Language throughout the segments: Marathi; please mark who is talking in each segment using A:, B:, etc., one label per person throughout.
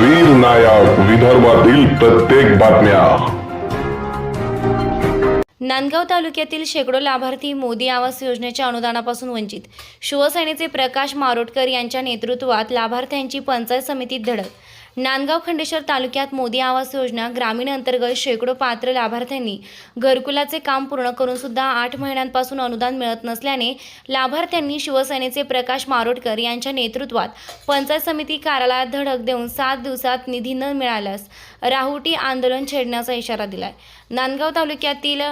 A: वीर नायक विदर्भातील प्रत्येक बातम्या.
B: नांदगाव तालुक्यातील शेकडो लाभार्थी मोदी आवास योजनेच्या अनुदानापासून वंचित. शिवसेनेचे प्रकाश मारोटकर यांच्या नेतृत्वात लाभार्थ्यांची पंचायत समितीत धडक. नांदगाव खंडेश्वर तालुक्यात मोदी आवास योजना ग्रामीण अंतर्गत शेकडो पात्र लाभार्थ्यांनी घरकुलाचे काम पूर्ण करून सुद्धा आठ महिन्यांपासून अनुदान मिळत नसल्याने लाभार्थ्यांनी शिवसेनेचे प्रकाश मारोटकर यांच्या नेतृत्वात पंचायत समिती कार्यालयात धडक देऊन सात दिवसात निधी न मिळाल्यास राहुटी आंदोलन छेडण्याचा इशारा दिलाय. नांदगाव तालुक्यातील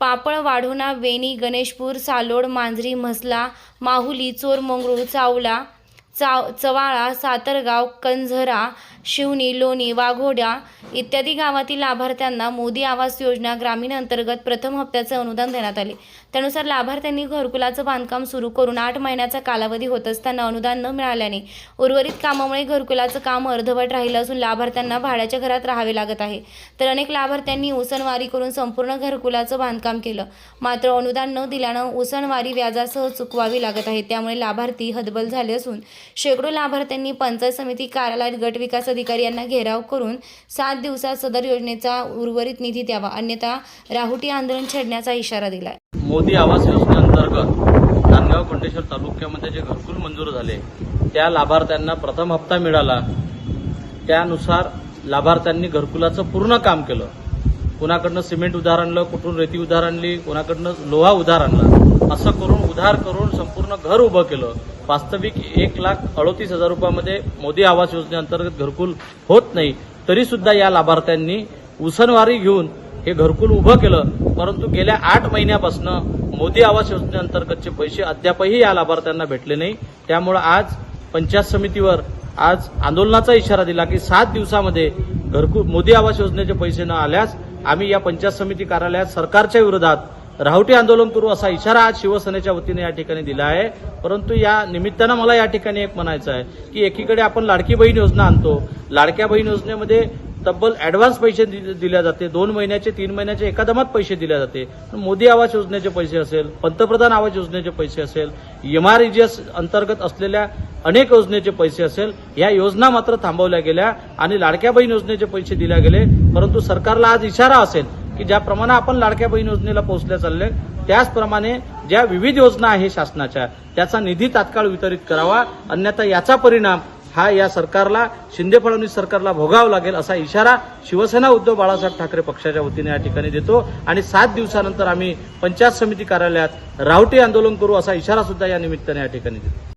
B: पापळ वाढोणा वेणी गणेशपूर सालोड मांजरी म्हसला माहुली चोरमंगरूळ चावला चाव चवाळा सातरगाव कंझरा शिवणी लोणी वाघोड्या इत्यादी गावातील लाभार्थ्यांना मोदी आवास योजना ग्रामीण अंतर्गत प्रथम हप्त्याचे अनुदान देण्यात आले. त्यानुसार लाभार्थ्यांनी घरकुलाचं बांधकाम सुरू करून आठ महिन्याचा कालावधी होत असताना अनुदान न मिळाल्याने उर्वरित कामामुळे घरकुलाचं काम अर्धवट राहिलं असून लाभार्थ्यांना भाड्याच्या घरात राहावे लागत आहे. तर अनेक लाभार्थ्यांनी उसनवारी करून संपूर्ण घरकुलाचं बांधकाम केलं. मात्र अनुदान न दिल्यानं उसनवारी व्याजासह चुकवावी लागत आहे. त्यामुळे लाभार्थी हतबल झाले असून शेकडो लाभार्थ्यांनी पंचायत समिती कार्यालयात गट विकास अधिकारी यांना घेराव करून सात दिवसात सदर योजनेचा उर्वरित निधी द्यावा. अन्यथा राहुटी आंदोलन छेडण्याचा इशारा दिलाय.
C: मोदी आवास योजनेअंतर्गत नांदगाव कोंडेश्वर तालुक्यामध्ये जे घरकुल मंजूर झाले त्या लाभार्थ्यांना प्रथम हप्ता मिळाला. त्यानुसार लाभार्थ्यांनी घरकुलाचं पूर्ण काम केलं. कुणाकडनं सिमेंट उधार आणलं कुठून रेती उधार आणली कुणाकडनं लोहा उधार आणला असं करून उधार करून संपूर्ण घर उभं केलं. वास्तविक एक लाख अडोतीस हजार रुपयामध्ये मोदी आवास योजनेअंतर्गत घरकुल होत नाही तरी सुद्धा या लाभार्थ्यांनी उसनवारी घेऊन हे घरकुल उभं केलं. परंतु गेल्या आठ महिन्यापासून मोदी आवास योजनेअंतर्गतचे पैसे अद्यापही या लाभार्थ्यांना भेटले नाही. त्यामुळे आज पंचायत समितीवर आज आंदोलनाचा इशारा दिला की सात दिवसामध्ये घरकुल मोदी आवास योजनेचे पैसे न आल्यास आम्ही या पंचायत समिती कार्यालयात सरकारच्या विरोधात राहुटी आंदोलन करू असा इशारा आज शिवसेनेच्या वतीने या ठिकाणी दिला आहे. परंतु या निमित्तानं मला या ठिकाणी एक म्हणायचं आहे की एकीकडे आपण लाडकी बहीण योजना आणतो. लाडक्या बहीण योजनेमध्ये तब्बल ऍडव्हान्स पैसे दि- दिल्या जाते. दोन महिन्याचे तीन महिन्याचे एकादमात पैसे दिले जाते. मोदी आवास योजनेचे पैसे असेल पंतप्रधान आवास योजनेचे पैसे असेल एमआरईजीएस अंतर्गत असलेल्या अनेक योजनेचे पैसे असेल या योजना मात्र थांबवल्या गेल्या आणि लाडक्या बहीण योजनेचे पैसे दिल्या गेले. परंतु सरकारला आज इशारा असेल की ज्याप्रमाणे आपण लाडक्या बहीण योजनेला पोहोचल्या चालले त्याचप्रमाणे ज्या विविध योजना आहे शासनाच्या त्याचा निधी तात्काळ वितरित करावा. अन्यथा याचा परिणाम हा या सरकारला शिंदे फडणवीस सरकारला भोगावा लागेल असा इशारा शिवसेना उद्धव बाळासाहेब ठाकरे पक्षाच्या वतीने या ठिकाणी देतो. आणि सात दिवसानंतर आम्ही पंचायत समिती कार्यालयात रावटी आंदोलन करू असा इशारा सुद्धा या निमित्ताने या ठिकाणी देतो.